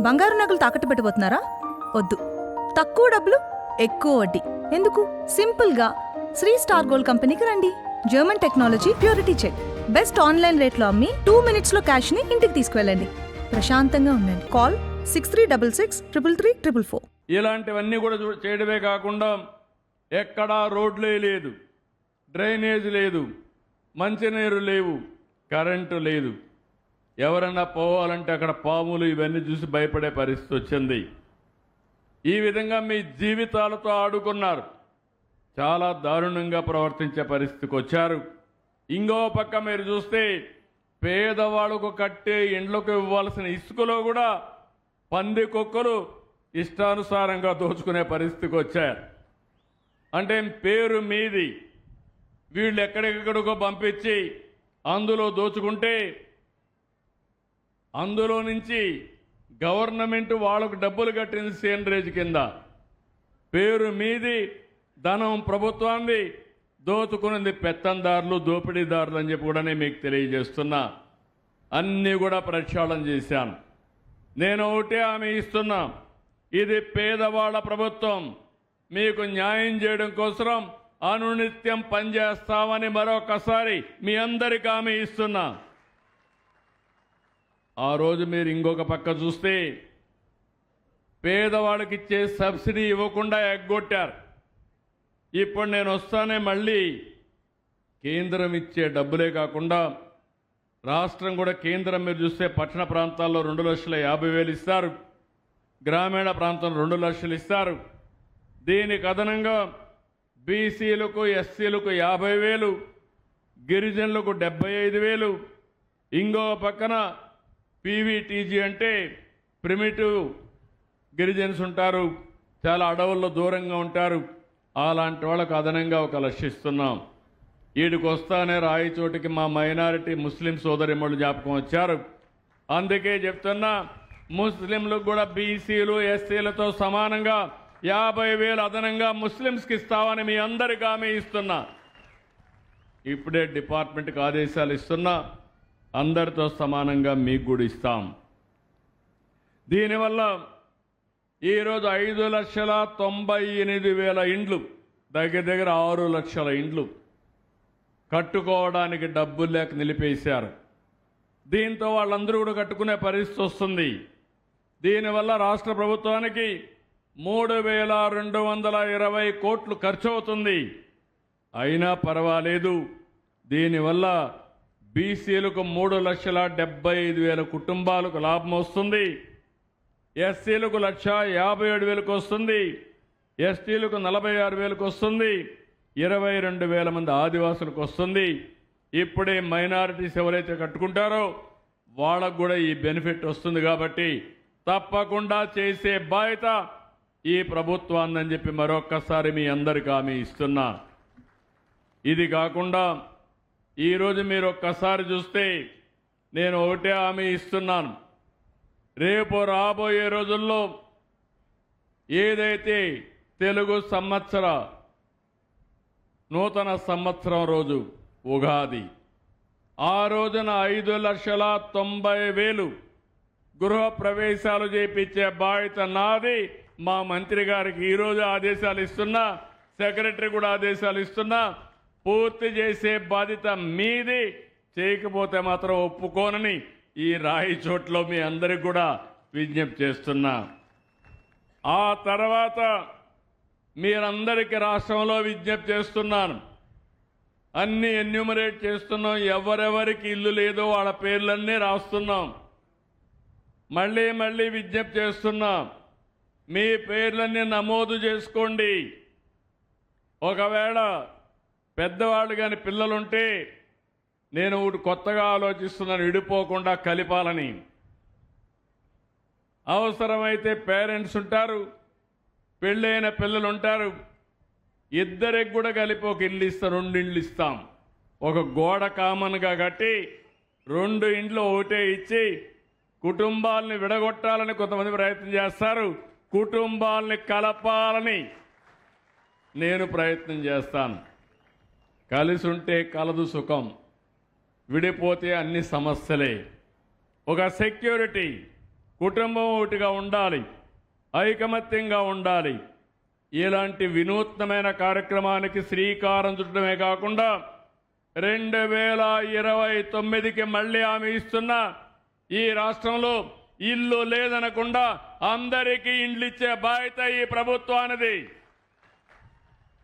బంగారు నగలు తాకట్టు పెట్టబోతున్నారా వద్దు. తక్కువ డబ్బులు ఎక్కువ వడ్డీ. ఎందుకు? సింపుల్గా. శ్రీ స్టార్ గోల్డ్ కంపెనీకి రండి. German technology purity check. Best online రేట్లో అమ్మి టూ మినిట్స్లో క్యాష్ని ఇంటికి తీసుకువెళ్ళండి. ప్రశాంతంగా ఉండండి. Call six three double six triple three triple four. ఇలాంటివన్నీ కూడా చేయడమే కాకుండా ఎక్కడా రోడ్లే లేదు. డ్రైనేజ్ లేదు. మంచినీరు లేవు. కరెంటు లేదు. ఎవరన్నా పోవాలంటే అక్కడ పాములు ఇవన్నీ చూసి భయపడే పరిస్థితి వచ్చింది. ఈ విధంగా మీ జీవితాలతో ఆడుకున్నారు. చాలా దారుణంగా ప్రవర్తించే పరిస్థితికి వచ్చారు. ఇంకో పక్క మీరు చూస్తే పేదవాళ్ళకు కట్టే ఇండ్లకు ఇవ్వాల్సిన ఇసుకలో కూడా పంది కుక్కలు ఇష్టానుసారంగా దోచుకునే పరిస్థితికి వచ్చారు. అంటే పేరు మీది. వీళ్ళు ఎక్కడెక్కడికో పంపించి అందులో దోచుకుంటే అందులో నుంచి గవర్నమెంట్ వాళ్ళకు డబ్బులు కట్టింది సేంద్రేజ్ కింద. పేరు మీది ధనం ప్రభుత్వాన్ని దోచుకున్నది పెత్తందారులు దోపిడీదారులు అని చెప్పి కూడా నేను మీకు తెలియజేస్తున్నా. అన్నీ కూడా ప్రక్షాళన చేశాను. నేను ఒకటే ఆమె ఇస్తున్నా. ఇది పేదవాళ్ళ ప్రభుత్వం. మీకు న్యాయం చేయడం కోసం అనునిత్యం పనిచేస్తామని మరొకసారి మీ అందరికీ ఆమె ఇస్తున్నా. ఆ రోజు మీరు ఇంకొక పక్క చూస్తే పేదవాళ్ళకి ఇచ్చే సబ్సిడీ ఇవ్వకుండా ఎగ్గొట్టారు. ఇప్పుడు నేను వస్తానే మళ్ళీ కేంద్రం ఇచ్చే డబ్బులే కాకుండా రాష్ట్రం కూడా కేంద్రం మీరు చూస్తే పట్టణ ప్రాంతాల్లో రెండు లక్షల యాభై వేలు ఇస్తారు. గ్రామీణ ప్రాంతంలో రెండు లక్షలు ఇస్తారు. దీనికి అదనంగా బీసీలకు ఎస్సీలకు యాభై వేలు గిరిజనులకు డెబ్బై ఐదు వేలు ఇంకో పక్కన పీవీటీజీ అంటే ప్రిమిటివ్ గిరిజన్స్ ఉంటారు. చాలా అడవుల్లో దూరంగా ఉంటారు. అలాంటి వాళ్ళకు అదనంగా ఒక లక్ష వీడికి వస్తానే రాయి చోటికి మా మైనారిటీ ముస్లిం సోదరిమ్మలు జ్ఞాపకం వచ్చారు. అందుకే చెప్తున్నా ముస్లింలకు కూడా బీసీలు ఎస్సీలతో సమానంగా యాభై వేలు అదనంగా ముస్లింస్కి ఇస్తామని మీ అందరికీ హామీ ఇస్తున్నా. ఇప్పుడే డిపార్ట్మెంట్కి ఆదేశాలు ఇస్తున్నా. అందరితో సమానంగా మీకు కూడా ఇస్తాం. దీనివల్ల ఈరోజు ఐదు లక్షల తొంభై ఎనిమిది వేల ఇండ్లు దగ్గర దగ్గర ఆరు లక్షల ఇండ్లు కట్టుకోవడానికి డబ్బులు లేక నిలిపేశారు. దీంతో వాళ్ళందరూ కూడా కట్టుకునే పరిస్థితి వస్తుంది. దీనివల్ల రాష్ట్ర ప్రభుత్వానికి మూడు వేల రెండు వందల ఇరవై కోట్లు ఖర్చు అవుతుంది అయినా పర్వాలేదు. దీనివల్ల బీసీలకు మూడు లక్షల డెబ్బై ఐదు వేల కుటుంబాలకు లాభం వస్తుంది. ఎస్సీలకు లక్ష యాభై ఏడు వేలకు వస్తుంది. ఎస్టీలకు నలభై ఆరు వేలకు వస్తుంది. ఇరవై రెండు వేల మంది ఆదివాసులకు వస్తుంది. ఇప్పుడే మైనారిటీస్ ఎవరైతే కట్టుకుంటారో వాళ్ళకు కూడా ఈ బెనిఫిట్ వస్తుంది కాబట్టి తప్పకుండా చేసే బాధ్యత ఈ ప్రభుత్వాన్ని చెప్పి మరొక్కసారి మీ అందరికీ హామీ ఇస్తున్నా. ఇది కాకుండా ఈరోజు మీరు ఒక్కసారి చూస్తే నేను ఒకటే హామీ ఇస్తున్నాను. రేపు రాబోయే రోజుల్లో ఏదైతే తెలుగు సంవత్సర నూతన సంవత్సరం రోజు ఉగాది ఆ రోజున ఐదు లక్షల తొంభై వేలు గృహ ప్రవేశాలు చేపించే బాధ్యత నాది. మా మంత్రి గారికి ఈరోజు ఆదేశాలు ఇస్తున్నా సెక్రటరీ కూడా ఆదేశాలు ఇస్తున్నా పూర్తి చేసే బాధ్యత మీది. చేయకపోతే మాత్రం ఒప్పుకోనని ఈ రాయి చోట్లో మీ అందరికి కూడా విజ్ఞప్తి చేస్తున్నా. ఆ తర్వాత మీరందరికీ రాష్ట్రంలో విజ్ఞప్తి చేస్తున్నాను. అన్ని ఎన్యూమరేట్ చేస్తున్నాం. ఎవరెవరికి ఇల్లు లేదో వాళ్ళ పేర్లన్నీ రాస్తున్నాం. మళ్ళీ మళ్ళీ విజ్ఞప్తి చేస్తున్నాం. మీ పేర్లన్నీ నమోదు చేసుకోండి. ఒకవేళ పెద్దవాళ్ళు కానీ పిల్లలుంటే నేను ఒకటి కొత్తగా ఆలోచిస్తున్నాను విడిపోకుండా కలిపాలని. అవసరమైతే పేరెంట్స్ ఉంటారు పెళ్ళైన పిల్లలు ఉంటారు ఇద్దరికి కూడా కలిపి ఒక ఇల్లు ఇస్తాం రెండు ఇండ్లు ఇస్తాం. ఒక గోడ కామన్గా కట్టి రెండు ఇండ్లు ఒకటే ఇచ్చి కుటుంబాలని విడగొట్టాలని కొంతమంది ప్రయత్నం చేస్తారు కుటుంబాలని కలపాలని నేను ప్రయత్నం చేస్తాను. కలిసి ఉంటే కలదు సుఖం విడిపోతే అన్ని సమస్యలే. ఒక సెక్యూరిటీ కుటుంబం ఒకటిగా ఉండాలి ఐకమత్యంగా ఉండాలి. ఇలాంటి వినూత్నమైన కార్యక్రమానికి శ్రీకారం చుట్టడమే కాకుండా రెండు వేల ఇరవై తొమ్మిదికి మళ్ళీ ఆమె ఇస్తున్న ఈ రాష్ట్రంలో ఇల్లు లేదనకుండా అందరికీ ఇండ్లిచ్చే బాధ్యత ఈ ప్రభుత్వానిది.